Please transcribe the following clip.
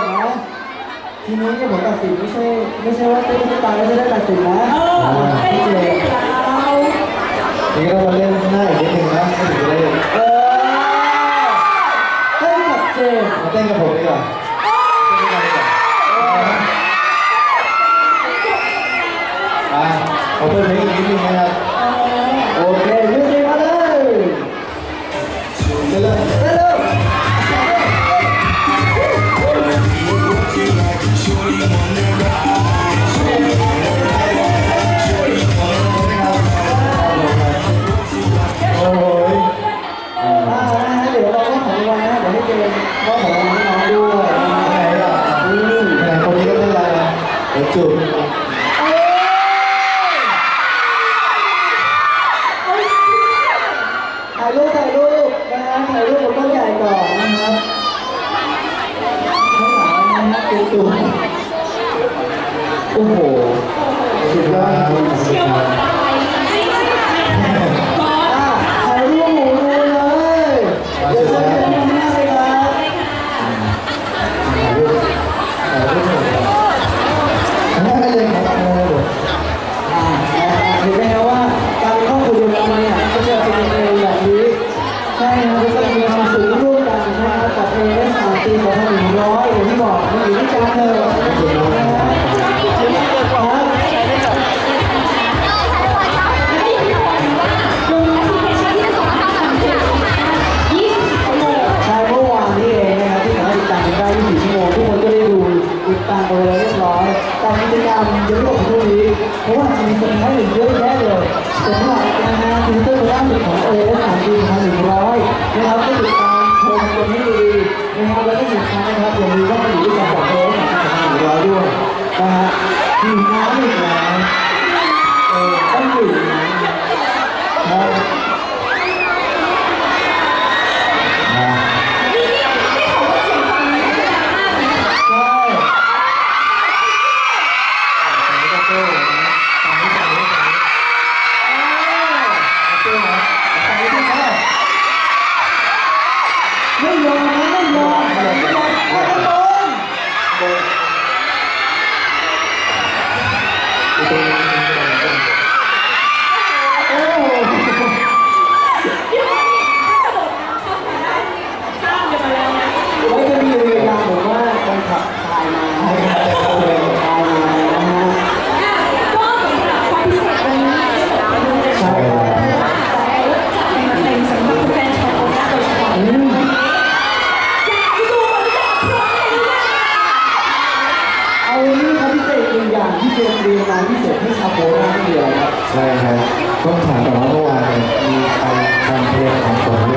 ใช่ผลตัดสินไม่ใช่ไม่ใช่ว่าเต้นไม่ตายแล้วจะได้ตัดสินนะเออไม่ใช่เรานี่ก็มาเล่นหน้าอีกนิดนึงนะไม่ถึงจะได้เออเต้นกับเจมส์มาเต้นกับผมดีกว่าเต้นด้วยกันดีกว่าอะขอเพิ่มเพลงอีกนิดนึงนะครับโอเค รางวัลนะเดี๋ยวให้เจมส์มอของน้องด้วยไหนล่ะนี่ไหนคนนี้ก็เล่นอะไรนะเดี๋ยวจูบถ่ายรูปถ่ายรูปนะฮะถ่ายรูปกับต้นใหญ่ก่อนนะครับข้างหลังนะฮะตัวตัวโอ้โหสุดยอด เพราะว่าจะมีเซอร์ไพรส์อีกเยอะแยะเลยสำหรับนะฮะทวิตเตอร์ล่าสุดของเอได้สามปีสองพันหนึ่งร้อยนะครับก็ติดตามชมกันให้ดีนะครับแล้วก็สุดท้ายนะครับอย่าลืมว่ามันอยู่ที่การบอกเอได้สามปีสองพันหนึ่งร้อยด้วยนะฮะหิวน้ำอีกแล้วเออต้องดื่นะครับ ษให้ชาวโคราชเดียวครับใช่ครับต้องถามก่อนว่าเมื่อวานเนี่ยมีใครทำเพลงของ